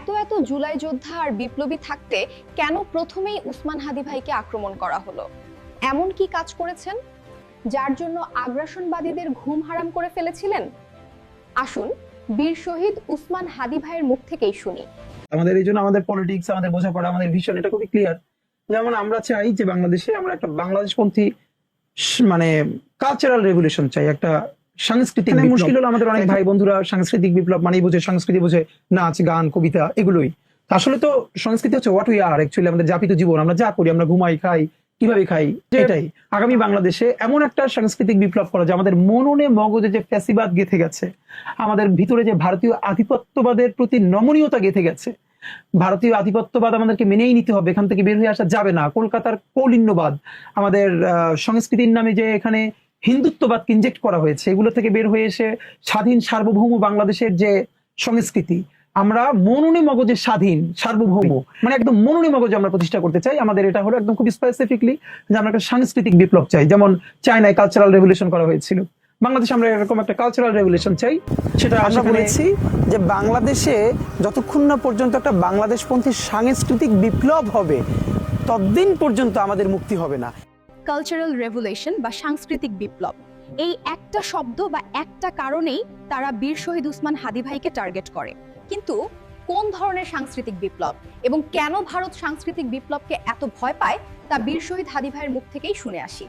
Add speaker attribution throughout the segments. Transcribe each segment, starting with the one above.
Speaker 1: এত এত জুলাই যোদ্ধা আর বিপ্লবী থাকতে কেন প্রথমেই উসমান হাদি ভাইকে আক্রমণ করা হলো? এমন কি কাজ করেছেন? যার জন্য আগ্রাসনবাদীদের ঘুম হারাম করে ফেলেছিলেন? আসুন বীর শহীদ উসমান হাদি ভাইয়ের মুখ থেকেই শুনি।
Speaker 2: আমাদের এই জন্য আমাদের পলিটিক্স আমাদের বোঝাপড়া, আমাদের ভিশন এটা খুবই ক্লিয়ার যেমন আমরা চাই যে বাংলাদেশে আমরা একটা বাংলাদেশপন্থী মানে কালচারাল রেগুলেশন চাই, একটা সাংস্কৃতিক মুশকিল হলো আমাদের অনেক ভাই বন্ধুরা সাংস্কৃতিক বিপ্লব মানেই বোঝে সংস্কৃতি বোঝে নাচ গান কবিতা এগুলোই। আসলে তো সংস্কৃতি হচ্ছে হোয়াট উই আর অ্যাকচুয়ালি আমাদের জাপিত জীবন। আমরা যা করি আমরা ঘুমাই খাই কীভাবে খাই এটাই। আগামী বাংলাদেশে এমন একটা সাংস্কৃতিক বিপ্লব করা যে আমাদের মননে মগজে যে ফ্যাসিবাদ গেথে গেছে আমাদের ভিতরে যে ভারতীয় আধিপত্যবাদের প্রতি নমনীয়তা গেথে গেছে ভারতীয় আধিপত্যবাদ আমাদেরকে মেনেই নিতে হবে এখান থেকে বের হয়ে আসা যাবে না। কলকাতার কৌলিন্যবাদ আমাদের আহ, সংস্কৃতির নামে যে এখানে হিন্দুত্ববাদ ইনজেক্ট করা হয়েছে? এগুলো থেকে বের হয়ে এসে স্বাধীন সার্বভৌম বাংলাদেশের যে সংস্কৃতি আমরা মননে মগজে স্বাধীন সার্বভৌম মানে একদম মননে মগজে আমরা প্রতিষ্ঠা করতে চাই। আমাদের এটা হলো একদম খুব স্পেসিফিকলি যে আমরা একটা সাংস্কৃতিক বিপ্লব চাই। যেমন চায়নায় কালচারাল রেভলিউশন করা হয়েছিল। বাংলাদেশে আমরা এরকম একটা কালচারাল রেভলিউশন চাই সেটা
Speaker 3: আমরা
Speaker 2: সেখানে-
Speaker 3: বলেছি যে বাংলাদেশে যতক্ষণ না পর্যন্ত একটা বাংলাদেশপন্থী সাংস্কৃতিক বিপ্লব হবে ততদিন পর্যন্ত আমাদের মুক্তি হবে না।
Speaker 4: কালচারাল রেভুলেশন বা সাংস্কৃতিক বিপ্লব। এই একটা শব্দ বা একটা কারণেই তারা বীর শহীদ উসমান হাদি ভাইকে টার্গেট করে।
Speaker 1: কিন্তু কোন ধরনের সাংস্কৃতিক বিপ্লব এবং কেন ভারত সাংস্কৃতিক বিপ্লবকে এত ভয় পায়, তা বীর শহীদ হাদি ভাইয়ের মুখ থেকেই শুনে আসি।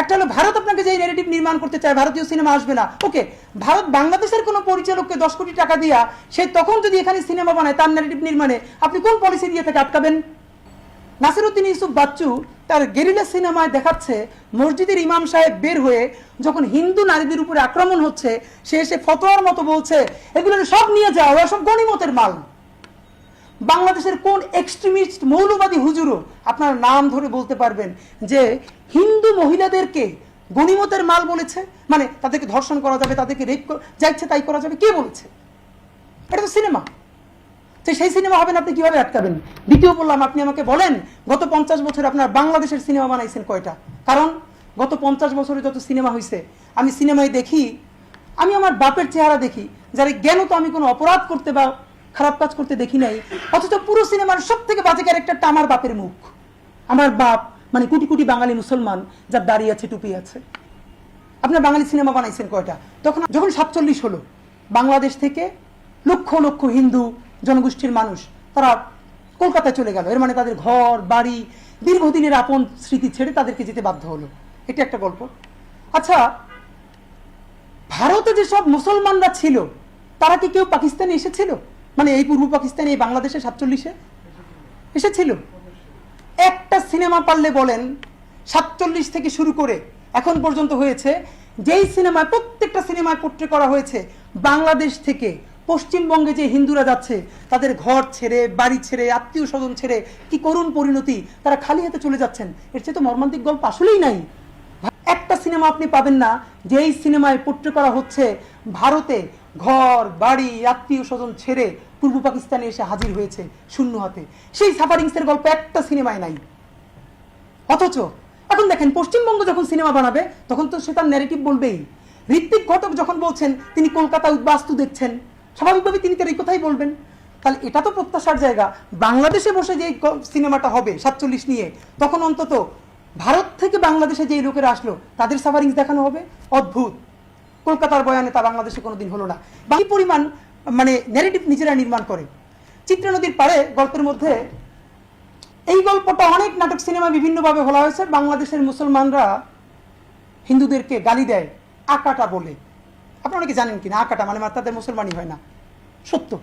Speaker 5: একটা হলো, ভারত আপনাকে যে নেগেটিভ নির্মাণ করতে চায়, ভারতীয় সিনেমা আসবে না। ওকে ভারত বাংলাদেশের কোনো পরিচালককে দশ কোটি টাকা দিয়া সে তখন যদি এখানে সিনেমা বানায়, তার নেগেটিভ নির্মাণে আপনি কোন পলিসি দিয়ে থেকে আটকাবেন? নাসিরুদ্দিন ইউসুফ বাচ্চু তার গেরিলা সিনেমায় দেখাচ্ছে মসজিদের ইমাম সাহেব বের হয়ে যখন হিন্দু নারীদের উপরে আক্রমণ হচ্ছে, সে এসে ফতোয়ার মতো বলছে, এগুলো সব নিয়ে যাও ওরা সব গণিমতের মাল। বাংলাদেশের কোন এক্সট্রিমিস্ট মৌলবাদী হুজুরও আপনার নাম ধরে বলতে পারবেন যে হিন্দু মহিলাদেরকে গণিমতের মাল বলেছে মানে তাদেরকে ধর্ষণ করা যাবে, তাদেরকে রেপ যা ইচ্ছে তাই করা যাবে, কে বলেছে? এটা তো সিনেমা। তো সেই সিনেমা হবেন আপনি কীভাবে আটকাবেন দ্বিতীয় বললাম, আপনি আমাকে বলেন, গত পঞ্চাশ বছরে আপনার বাংলাদেশের সিনেমা বানাইছেন কয়টা? কারণ গত পঞ্চাশ বছরে যত সিনেমা হয়েছে আমি সিনেমায় দেখি, আমি আমার বাপের চেহারা দেখি, যারা জ্ঞান তো আমি কোনো অপরাধ করতে বা খারাপ কাজ করতে দেখি নাই, অথচ পুরো সিনেমার সব থেকে বাজে ক্যারেক্টারটা আমার বাপের মুখ। আমার বাপ মানে কোটি কোটি বাঙালি মুসলমান, যার দাঁড়িয়ে আছে, টুপি আছে। আপনার বাঙালি সিনেমা বানাইছেন কয়টা? তখন যখন সাতচল্লিশ হলো, বাংলাদেশ থেকে লক্ষ লক্ষ হিন্দু জনগোষ্ঠীর মানুষ, তারা কলকাতায় চলে গেল। এর মানে তাদের ঘর, বাড়ি, দীর্ঘদিনের আপন স্মৃতি ছেড়ে তাদেরকে যেতে বাধ্য হলো। এটা একটা গল্প। আচ্ছা ভারতে যেসব মুসলমানরা ছিল, তারা কি কেউ পাকিস্তানে এসেছিল? মানে এই পূর্ব পাকিস্তানে, এই বাংলাদেশে সাতচল্লিশে? এসেছিল? একটা সিনেমা পারলে বলেন, সাতচল্লিশ থেকে শুরু করে এখন পর্যন্ত হয়েছে, যেই সিনেমায় প্রত্যেকটা সিনেমায় পোট্রে করা হয়েছে, বাংলাদেশ থেকে পশ্চিমবঙ্গে যে হিন্দুরা যাচ্ছে, তাদের ঘর ছেড়ে, বাড়ি ছেড়ে আত্মীয় স্বজন ছেড়ে কি করুণ পরিণতি তারা খালি হাতে চলে যাচ্ছেন? এর চেয়ে তো মর্মান্তিক গল্প আসলেই নাই। একটা সিনেমা আপনি পাবেন না, যেই সিনেমায় পোট্রে করা হচ্ছে ভারতে ঘর, বাড়ি আত্মীয় স্বজন ছেড়ে পূর্ব পাকিস্তানে এসে হাজির হয়েছে শূন্য হাতে। সেই সাফারিংসের গল্প একটা সিনেমায় নাই। অথচ, এখন দেখেন, পশ্চিমবঙ্গ যখন সিনেমা বানাবে, তখন তো সে তার ন্যারেটিভ বলবেই। ঋত্বিক ঘটক যখন বলছেন, তিনি কলকাতা উদ্বাস্তু দেখছেন স্বাভাবিকভাবে তিনি তার এই কথাই বলবেন। তাহলে এটা তো প্রত্যাশার জায়গা। বাংলাদেশে বসে যে সিনেমাটা হবে, সাতচল্লিশ নিয়ে, তখন অন্তত ভারত থেকে বাংলাদেশে যে লোকেরা আসলো, তাদের সাফারিংস দেখানো হবে? অদ্ভুত। কলকাতার বয়ানে তা বাংলাদেশে কোনোদিন হলো না। বাকি পরিমাণ মানে ন্যারেটিভ নিজেরা নির্মাণ করে। চিত্রা নদীর পাড়ে গল্পের মধ্যে এই গল্পটা অনেক নাটক সিনেমা বিভিন্নভাবে বলা হয়েছে। বাংলাদেশের মুসলমানরা হিন্দুদেরকে গালি দেয়, আকাটা বলে। আপনারা অনেকে জানেন কিনা? আকাটা মানে তাদের মুসলমানই হয় না। সত্য।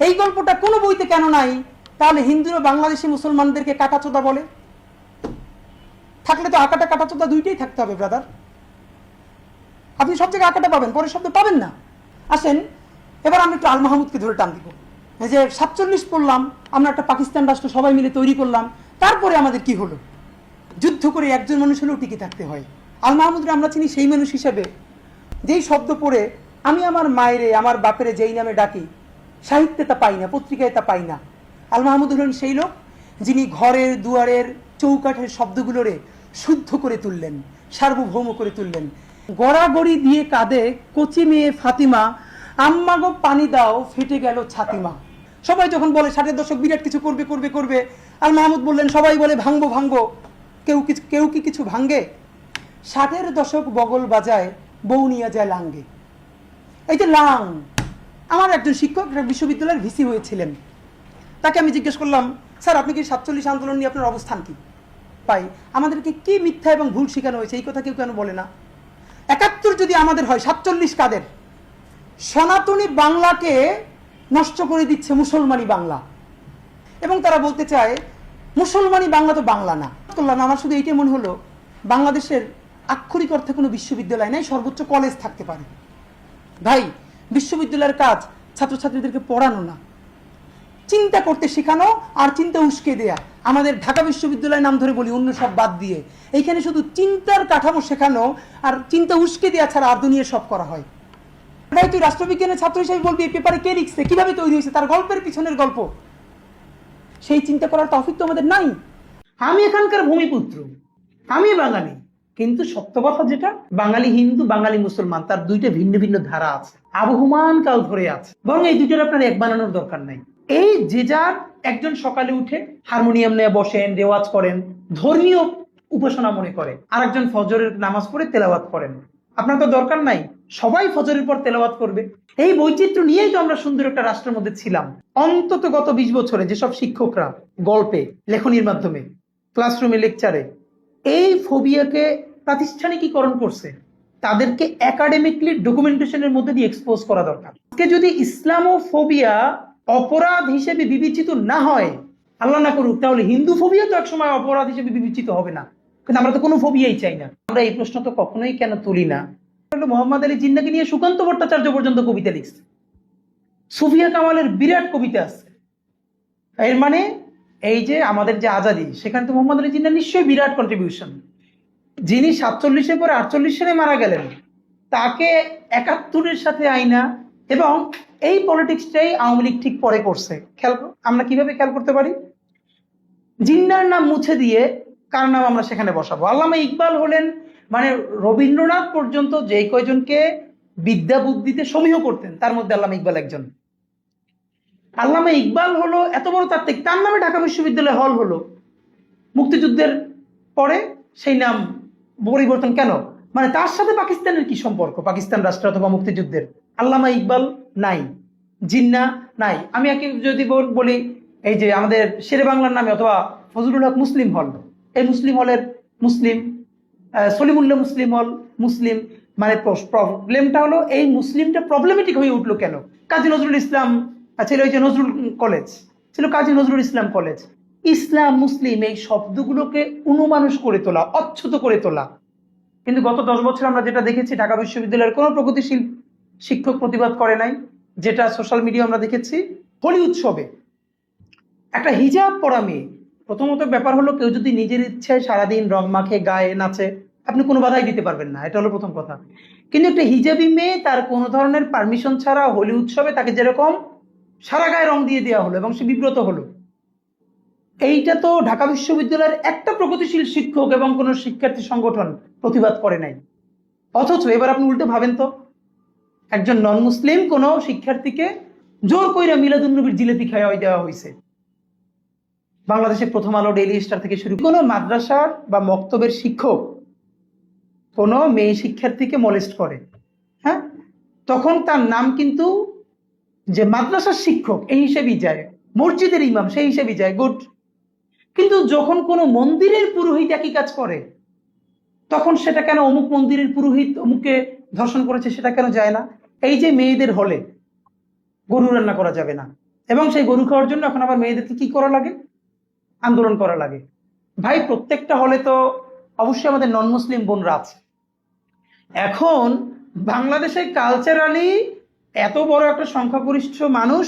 Speaker 5: এই গল্পটা কোনো বইতে কেন নাই? তাহলে হিন্দুরা বাংলাদেশি মুসলমানদেরকে কাটাচোদা বলে? থাকলে তো আকাটা, কাটাচোদা দুইটাই থাকতে হবে ব্রাদার আপনি সব জায়গায় আকাটা পাবেন, পরের শব্দ পাবেন না। আসেন, এবার আমি একটু আল মাহমুদকে ধরে টান দিব। যে সাতচল্লিশ পড়লাম, আমরা একটা পাকিস্তান রাষ্ট্র সবাই মিলে তৈরি করলাম, তারপরে আমাদের কি হলো? যুদ্ধ করে একজন মানুষ হলেও টিকে থাকতে হয়। আল মাহমুদরা আমরা চিনি সেই মানুষ হিসেবে। যেই শব্দ পড়ে, আমি আমার মায়েরে, আমার বাপেরে যেই নামে ডাকি, সাহিত্যে তা পাই না, পত্রিকায় তা পাই না। আল মাহমুদ হলেন সেই লোক যিনি ঘরের দুয়ারের চৌকাঠের শব্দগুলোরে শুদ্ধ করে তুললেন, সার্বভৌম করে তুললেন। গড়াগড়ি দিয়ে কাঁদে, কচি মেয়ে ফাতিমা, আম্মা গো পানি দাও, ফেটে গেল ছাতিমা।
Speaker 6: সবাই যখন বলে, ষাটের দশক বিরাট কিছু করবে করবে করবে। আল মাহমুদ বললেন, সবাই বলে, ভাঙবো ভাঙবো। কেউ কিছু কেউ কি কিছু ভাঙ্গে ষাটের দশক বগল বাজায় বউ নিয়ে যায় লাঙ্গে। এই যে লাং, আমার একজন শিক্ষক বিশ্ববিদ্যালয়ের ভিসি হয়েছিলেন। তাকে আমি জিজ্ঞেস করলাম, স্যার, আপনি কি সাতচল্লিশ আন্দোলন নিয়ে আপনার অবস্থান কি? পাই আমাদেরকে কি মিথ্যা এবং ভুল শেখানো হয়েছে এই কথা কেউ কেন বলে না। একাত্তর যদি আমাদের হয়, সাতচল্লিশ কাদের? সনাতনী বাংলাকে নষ্ট করে দিচ্ছে মুসলমানি বাংলা। এবং তারা বলতে চায়, মুসলমানি বাংলা তো বাংলা না। করলাম, আমার শুধু এইটাই মনে হলো, বাংলাদেশের আক্ষরিক অর্থে কোনো বিশ্ববিদ্যালয় নাই, সর্বোচ্চ কলেজ থাকতে পারে। ভাই, বিশ্ববিদ্যালয়ের কাজ ছাত্রছাত্রীদেরকে পড়ানো না। চিন্তা করতে শেখানো আর চিন্তা উস্কে দেয়া। আমাদের ঢাকা বিশ্ববিদ্যালয় নাম ধরে বলি, অন্য সব বাদ দিয়ে। এইখানে শুধু চিন্তার কাঠামো শেখানো আর চিন্তা উস্কে দেওয়া ছাড়া আর দুনিয়া সব করা হয়। ভাই, তুই রাষ্ট্রবিজ্ঞানের ছাত্র হিসেবে বলবি, এই পেপারে কে লিখছে? কীভাবে তৈরি হয়েছে? তার গল্পের পিছনের গল্প। সেই চিন্তা করার তফিক তো আমাদের নাই।
Speaker 5: আমি এখানকার ভূমিপুত্র। আমি বাঙালি। কিন্তু সত্য কথা যেটা, বাঙালি হিন্দু, বাঙালি মুসলমান, তার দুইটা ভিন্ন ভিন্ন ধারা আছে। আবহমান কাল ধরে আছে। বরং এই দুইটার আপনার এক বানানোর দরকার নাই। এই যে যার একজন সকালে উঠে হারমোনিয়াম নিয়ে বসেন, রেওয়াজ করেন, ধর্মীয় উপাসনা মনে করে আর একজন ফজরের নামাজ পড়ে তেলাওয়াত করেন। আপনার তো দরকার নাই, সবাই ফজরের পর তেলাওয়াত করবে। এই বৈচিত্র্য নিয়েই তো আমরা সুন্দর একটা রাষ্ট্রের মধ্যে ছিলাম। অন্তত গত বিশ বছরে যেসব শিক্ষকরা গল্পে, লেখনির মাধ্যমে ক্লাসরুমে লেকচারে এই ফোবিয়াকে প্রাতিষ্ঠানিকীকরণ করছে, তাদেরকে একাডেমিকলি ডকুমেন্টেশনের মধ্যে দিয়ে এক্সপোজ করা দরকার। আজকে যদি ইসলামোফোবিয়া অপরাধ হিসেবে বিবেচিত না হয়, আল্লাহ না করুক, তাহলে হিন্দু ফোবিয়া তো একসময় অপরাধ হিসেবে বিবেচিত হবে না। কিন্তু আমরা তো কোনো ফোবিয়াই চাই না। আমরা এই প্রশ্ন তো কখনোই কেন তুলি না? মোহাম্মদ আলী জিন্নাকে নিয়ে সুকান্ত ভট্টাচার্য পর্যন্ত কবিতা লিখছে। সুফিয়া কামালের বিরাট কবিতা আছে। এর মানে এই যে আমাদের যে আজাদি, সেখানে তো মোহাম্মদ আলী জিন্না নিশ্চয়ই বিরাট কন্ট্রিবিউশন যিনি সাতচল্লিশের পরে আটচল্লিশ সালে মারা গেলেন, তাকে একাত্তরের সাথে আইনা এবং এই পলিটিক্সটাই আওয়ামী লীগ ঠিক পরে করছে। খেয়াল আমরা কীভাবে খেয়াল করতে পারি? জিন্নার নাম মুছে দিয়ে কার নাম আমরা সেখানে বসাবো? আল্লামা ইকবাল হলেন মানে রবীন্দ্রনাথ পর্যন্ত যে কয়জনকে বিদ্যা বুদ্ধিতে সমীহ করতেন, তার মধ্যে আল্লামা ইকবাল একজন। আল্লামা ইকবাল হলো এত বড় তাত্ত্বিক, তার নামে ঢাকা বিশ্ববিদ্যালয় হল হলো। মুক্তিযুদ্ধের পরে সেই নাম পরিবর্তন কেন? মানে তার সাথে পাকিস্তানের কি সম্পর্ক? পাকিস্তান রাষ্ট্র অথবা মুক্তিযুদ্ধের? আল্লামা ইকবাল নাই, জিন্না নাই। আমি একে যদি বল- এই যে আমাদের শেরে বাংলার নামে অথবা ফজলুল হক মুসলিম হল। এই মুসলিম হলের মুসলিম সলিমুল্লাহ মুসলিম হল, মুসলিম মানে প্রবলেমটা হলো এই মুসলিমটা প্রবলেমেটিক হয়ে উঠল কেন? কাজী নজরুল ইসলাম ছিল ওই যে নজরুল কলেজ ছিল কাজী নজরুল ইসলাম কলেজ ইসলাম, মুসলিম এই শব্দগুলোকে অনুমানুষ করে তোলা অচ্ছুত করে তোলা। কিন্তু গত দশ বছর আমরা যেটা দেখেছি, ঢাকা বিশ্ববিদ্যালয়ের কোনো প্রগতিশীল শিক্ষক প্রতিবাদ করে নাই, যেটা সোশ্যাল মিডিয়া আমরা দেখেছি, হোলি উৎসবে। একটা হিজাব পরা মেয়ে, প্রথমত ব্যাপার হলো কেউ যদি নিজের ইচ্ছায় সারাদিন রং মাখে, গায়ে নাচে, আপনি কোনো বাধাই দিতে পারবেন না, এটা হলো প্রথম কথা। কিন্তু একটা হিজাবি মেয়ে, তার কোনো ধরনের পারমিশন ছাড়া হোলি উৎসবে তাকে যেরকম সারা গায়ে রং দিয়ে দেওয়া হলো এবং সে বিব্রত হলো এইটা তো ঢাকা বিশ্ববিদ্যালয়ের একটা প্রগতিশীল শিক্ষক এবং কোনো শিক্ষার্থী সংগঠন প্রতিবাদ করে নাই। অথচ এবার আপনি উল্টে ভাবেন তো, একজন নন মুসলিম কোনো শিক্ষার্থীকে জোর কইরা মিলাদুন্নবীর জিলেপি খাওয়াই দেওয়া হয়েছে বাংলাদেশে প্রথম আলো ডেইলি স্টার থেকে শুরু কোনো মাদ্রাসার বা মক্তবের শিক্ষক কোনো মেয়ে শিক্ষার্থীকে মলেস্ট করে। হ্যাঁ? তখন তার নাম কিন্তু যে মাদ্রাসার শিক্ষক, এই হিসেবেই যায়। মসজিদের ইমাম, সেই হিসেবেই যায়। গুড। কিন্তু যখন কোনো মন্দিরের পুরোহিত একই কাজ করে, তখন সেটা কেন অমুক মন্দিরের পুরোহিত অমুককে ধর্ষণ করেছে সেটা কেন যায় না? এই যে মেয়েদের হলে গরু রান্না করা যাবে না, এবং সেই গরু খাওয়ার জন্য এখন আবার মেয়েদেরকে কি করা লাগে? আন্দোলন করা লাগে। ভাই, প্রত্যেকটা হলে তো অবশ্যই আমাদের নন মুসলিম বোনরা আছে। এখন বাংলাদেশে কালচারালি এত বড় একটা সংখ্যাগরিষ্ঠ মানুষ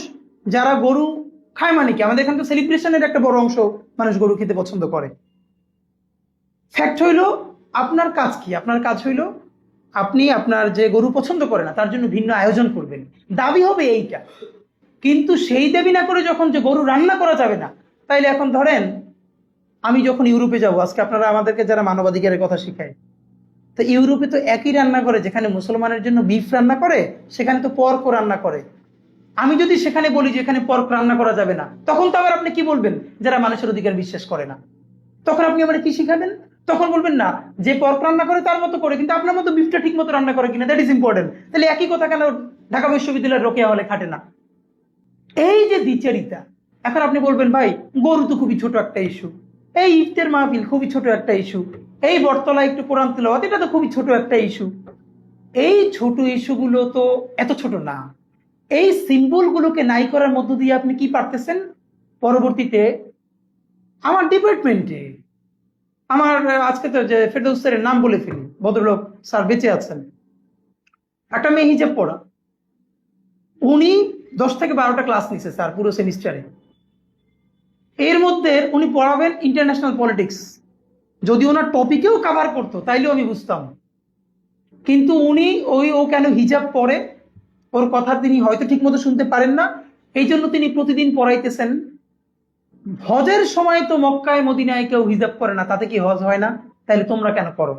Speaker 5: যারা গরু খায় মানে কি? আমাদের এখানে তো সেলিব্রেশনের একটা বড় অংশ মানুষ গরু খেতে পছন্দ করে। ফ্যাক্ট হইল, আপনার কাজ কি? আপনার কাজ হইল, আপনি আপনার যে গরু পছন্দ করে না, তার জন্য ভিন্ন আয়োজন করবেন। দাবি হবে এইটা। কিন্তু সেই দাবি না করে যখন যে গরু রান্না করা যাবে না, তাইলে এখন ধরেন, আমি যখন ইউরোপে যাব, আজকে আপনারা আমাদেরকে যারা মানবাধিকারের কথা শিখায়, তো ইউরোপে তো একই রান্না করে, যেখানে মুসলমানের জন্য বিফ রান্না করে, সেখানে তো পর্ক রান্না করে। আমি যদি সেখানে বলি যে এখানে পর্ক রান্না করা যাবে না, তখন তো আবার আপনি কি বলবেন? যারা মানুষের অধিকার বিশ্বাস করে না। তখন আপনি আমার কি শিখাবেন? তখন বলবেন, না, যে পর্ক রান্না করে তার মতো করে, কিন্তু আপনার মতো বিফটা ঠিক মতো রান্না করে কিনা দ্যাট ইজ ইম্পর্টেন্ট তাহলে একই কথা কেন ঢাকা বিশ্ববিদ্যালয়ের রোকেয়া হলে খাটে না? এই যে দ্বিচারিতা, এখন আপনি বলবেন, ভাই, গরু তো খুবই ছোট একটা ইস্যু এই ইফতের মাহফিল খুবই ছোট একটা ইস্যু এই বটতলা একটু কোরআন তেলাওয়াত, এটা তো খুবই ছোট একটা ইস্যু এই ছোট ইস্যুগুলো তো এত ছোট না। এই সিম্বলগুলোকে নাই করার মধ্য দিয়ে আপনি কি পারতেছেন? পরবর্তীতে আমার ডিপার্টমেন্টে আমার, আজকে তো যে ফেরদৌস স্যারের নাম বলে ফেলি, ভদ্রলোক স্যার বেঁচে আছেন। একটা মেয়ে হিজাব পড়া। উনি দশ থেকে বারোটা ক্লাস নিছে স্যার, পুরো সেমিস্টারে এর মধ্যে উনি পড়াবেন ইন্টারন্যাশনাল পলিটিক্স যদি ওনার টপিকেও কাভার করতো, তাইলেও আমি বুঝতাম। কিন্তু উনি ওই ও কেন হিজাব পরে ওর কথা তিনি হয়তো ঠিকমতো শুনতে পারেন না। এই জন্য তিনি প্রতিদিন পড়াইতেছেন। হজের সময় তো মক্কায়, মদিনায় কেউ হিজাব করে না, তাতে কি হজ হয় না? তাহলে তোমরা কেন করো?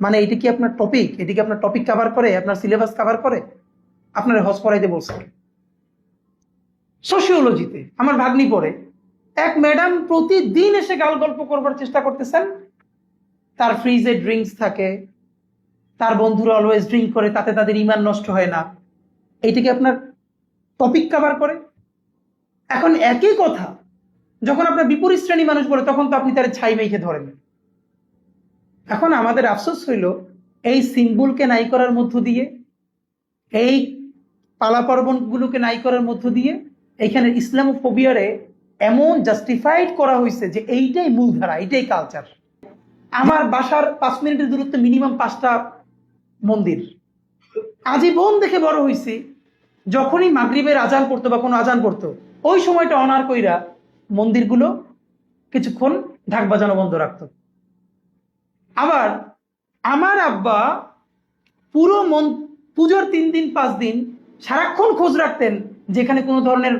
Speaker 5: মানে এটা কি আপনার টপিক এটা কি আপনার টপিক কাভার করে? আপনার সিলেবাস কাভার করে? আপনার হজ পড়াইতে বলছে সোশিওলজিতে আমার ভাগ্নি পড়ে, এক ম্যাডাম প্রতিদিন এসে গাল গল্প করবার চেষ্টা করতেছেন। তার ফ্রিজে ড্রিঙ্কস থাকে। তার বন্ধুরা অলওয়েজ ড্রিঙ্ক করে, তাতে তাদের ইমান নষ্ট হয় না। এইটা কি আপনার টপিক কাভার করে? এখন একই কথা, যখন আপনার বিপরীত শ্রেণি মানুষ বলে, তখন তো আপনি তার ছাই মেখে ধরেন। এখন আমাদের আফসোস হইল, এই সিম্বলকে নাই করার মধ্য দিয়ে, এই পালা পার্বণগুলোকে নাই করার মধ্য দিয়ে এইখানে ইসলামোফোবিয়ারে এমন জাস্টিফাইড করা হয়েছে যে এইটাই মূলধারা, এইটাই কালচার আমার বাসার পাঁচ মিনিটের দূরত্বে মিনিমাম পাঁচটা মন্দির। আজীবন দেখে বড় হয়েছি যখনই মাগরিবের আজান পড়তো বা কোনো আজান পড়তো, ওই সময়টা অনার কইরা মন্দিরগুলো কিছুক্ষণ ঢাক বাজানো বন্ধ রাখতো। আবার আমার আব্বা পুরো মন, পুজোর তিন দিন, পাঁচ দিন সারাক্ষণ খোঁজ রাখতেন যেখানে কোনো ধরনের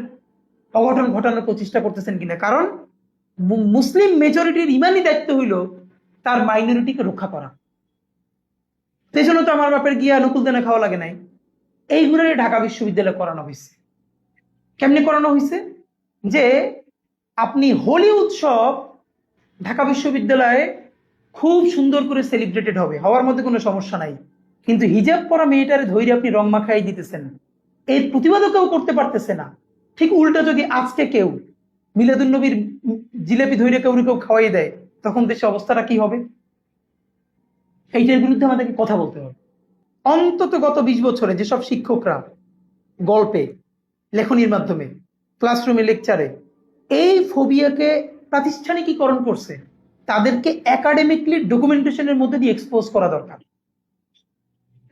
Speaker 5: অঘটন ঘটানোর প্রচেষ্টা করতেছেন কিনা। কারণ মুসলিম মেজরিটির ইমানই দায়িত্ব হইল তার মাইনরিটিকে রক্ষা করা। সেই জন্য তো আমার বাপের গিয়া নকুল দেনা খাওয়া লাগে নাই। এইগুলোরই ঢাকা বিশ্ববিদ্যালয়ে করানো হয়েছে। কেমনি করানো হয়েছে? যে আপনি হোলি উৎসব ঢাকা বিশ্ববিদ্যালয়ে খুব সুন্দর করে সেলিব্রেটেড হবে। হওয়ার মধ্যে কোনো সমস্যা নাই। কিন্তু হিজাব পরা মেয়েটারে ধৈর্য আপনি রং মাখাই দিতেছেন। এর প্রতিবাদও কেউ করতে পারতেছে না। ঠিক উল্টো যদি আজকে কেউ মিলাদুল নবীর জিলেপি ধৈর্য কেউ কেউ খাওয়াই দেয়, তখন দেশে অবস্থাটা কি হবে? এইটার বিরুদ্ধে আমাদেরকে কথা বলতে হবে। অন্তত গত বিশ বছরে যেসব শিক্ষকরা গল্পে, লেখনির মাধ্যমে ক্লাসরুমে লেকচারে এই ফোবিয়াকে প্রাতিষ্ঠানিকীকরণ করছে, তাদেরকে একাডেমিকলি ডকুমেন্টেশনের মধ্যে দিয়ে এক্সপোজ করা দরকার।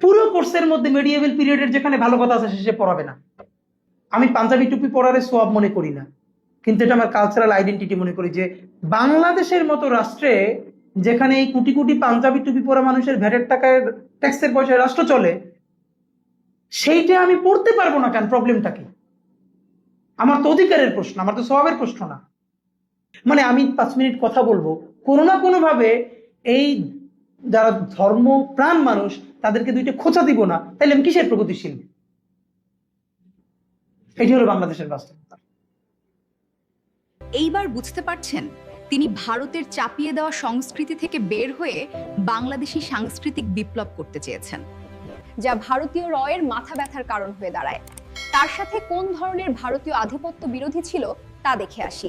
Speaker 5: পুরো কোর্সের মধ্যে মেডিয়েবল পিরিয়ডের যেখানে ভালো কথা আছে, সে পড়াবে না। আমি পাঞ্জাবি টুপি পড়ারে সোয়াব মনে করি না, কিন্তু এটা আমার কালচারাল আইডেন্টিটি মনে করি যে, বাংলাদেশের মতো রাষ্ট্রে যেখানে এই কোটি কোটি পাঞ্জাবি টুপি পরা মানুষের ভ্যাটের টাকায় ট্যাক্সের পয়সায় রাষ্ট্র চলে, সেইটা আমি পড়তে পারব না কেন প্রবলেমটা কি আমার তো অধিকারের প্রশ্ন, আমার তো স্বভাবের প্রশ্ন না। মানে আমি পাঁচ মিনিট কথা বলব, কোনো না কোনোভাবে এই যারা ধর্ম প্রাণ মানুষ, তাদেরকে দুইটা খোঁচা দিব না। তাহলে আমি কিসের প্রগতিশীল? এটি হলো বাংলাদেশের বাস্তবতা।
Speaker 4: এইবার বুঝতে পারছেন তিনি ভারতের চাপিয়ে দেওয়া সংস্কৃতি থেকে বের হয়ে বাংলাদেশি সাংস্কৃতিক বিপ্লব করতে চেয়েছেন,
Speaker 1: যা ভারতীয় রয়ের মাথা ব্যথার কারণ হয়ে দাঁড়ায়। তার সাথে কোন ধরনের ভারতীয় আধিপত্য বিরোধী ছিল তা দেখে আসি।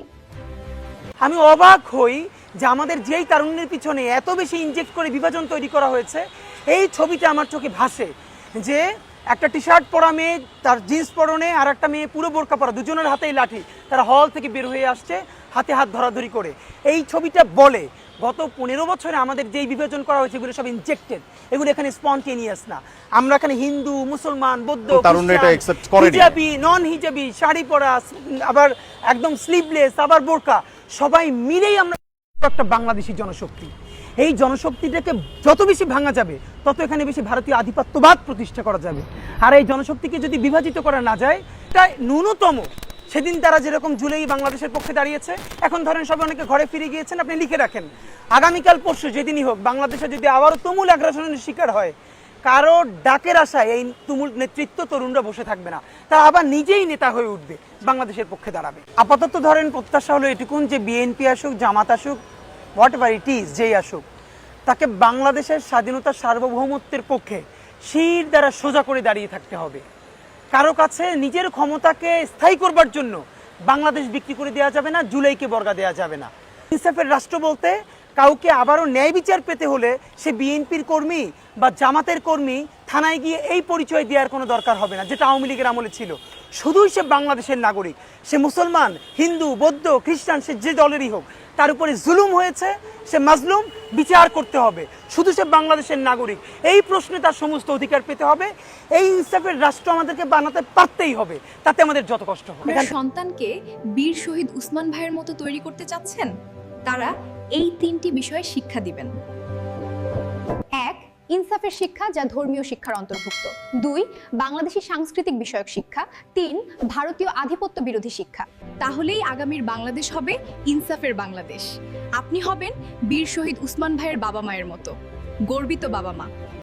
Speaker 6: আমি অবাক হই যে আমাদের যেই কারণের পিছনে এত বেশি ইনজেক্ট করে বিভাজন তৈরি করা হয়েছে, এই ছবিটা আমার চোখে ভাসে যে একটা টি শার্ট পরা মেয়ে, তার জিন্স পরনে, আর একটা মেয়ে পুরো বোরকা পরা, দুজনের হাতেই লাঠি, তারা হল থেকে বের হয়ে আসছে। হাতে হাত ধরাধরি করে। এই ছবিটা বলে গত পনেরো বছরে আমাদের যেই বিভাজন করা হয়েছে এগুলো সব ইনজেক্টেড এগুলো এখানে স্পন্টেনিয়াস না আমরা এখানে হিন্দু মুসলমান বৌদ্ধ। হিজাবি নন হিজাবি শাড়ি পরা আবার একদম স্লিভলেস আবার বোরকা সবাই মিলেই আমরা একটা বাংলাদেশি জনশক্তি। এই জনশক্তিটাকে যত বেশি ভাঙা যাবে তত এখানে বেশি ভারতীয় আধিপত্যবাদ প্রতিষ্ঠা করা যাবে। আর এই জনশক্তিকে যদি বিভাজিত করা না যায় তাই ন্যূনতম সেদিন তারা যেরকম জুলাই বাংলাদেশের পক্ষে দাঁড়িয়েছে, এখন ধরেন সবাই অনেকে ঘরে ফিরে গিয়েছেন, আপনি লিখে রাখেন। আগামীকাল পরশু যেদিনই হোক, বাংলাদেশে যদি আবারও তুমুল আগ্রাসনের শিকার হয়,
Speaker 5: কারও ডাকের আশায় এই তুমুল নেতৃত্ব তরুণরা বসে থাকবে না। তারা আবার নিজেই নেতা হয়ে উঠবে, বাংলাদেশের পক্ষে দাঁড়াবে। আপাতত ধরেন প্রত্যাশা হলো এটুকুন যে বিএনপি আসুক, জামাত আসুক হোয়াট এভার ইট ইজ যেই আসুক, তাকে বাংলাদেশের স্বাধীনতা সার্বভৌমত্বের পক্ষে শির দ্বারা সোজা করে দাঁড়িয়ে থাকতে হবে। কারও কাছে নিজের ক্ষমতাকে স্থায়ী করবার জন্য বাংলাদেশ বিক্রি করে দেওয়া যাবে না, জুলাইকে বর্গা দেওয়া যাবে না। ইনসাফের রাষ্ট্র বলতে কাউকে আবারও ন্যায় বিচার পেতে হলে সে বিএনপির কর্মী বা জামাতের কর্মী থানায় গিয়ে এই পরিচয় দেওয়ার কোনো দরকার হবে না, যেটা আওয়ামী লীগের আমলে ছিল। শুধুই সে বাংলাদেশের নাগরিক, সে মুসলমান, হিন্দু, বৌদ্ধ, খ্রিস্টান, সে যে দলেরই হোক, তার উপরে জুলুম হয়েছে, সে মাজলুম, বিচার করতে হবে। শুধু সে বাংলাদেশের নাগরিক, এই প্রশ্নে তার সমস্ত অধিকার পেতে হবে। এই ইনসাফের রাষ্ট্র আমাদেরকে বানাতে পারতেই হবে, তাতে আমাদের যত কষ্ট হবে।
Speaker 1: সন্তানকে বীর শহীদ উসমান ভাইয়ের মতো তৈরি করতে চাচ্ছেন? তারা এই তিনটি বিষয়ে শিক্ষা দিবেন।
Speaker 7: ইনসাফের শিক্ষা যা ধর্মীয় শিক্ষার অন্তর্ভুক্ত। দুই, বাংলাদেশি সাংস্কৃতিক বিষয়ক শিক্ষা। তিন, ভারতীয় আধিপত্য বিরোধী শিক্ষা।
Speaker 1: তাহলেই আগামীর বাংলাদেশ হবে ইনসাফের বাংলাদেশ। আপনি হবেন বীর শহীদ উসমান ভাইয়ের বাবা মায়ের মতো। গর্বিত বাবা মা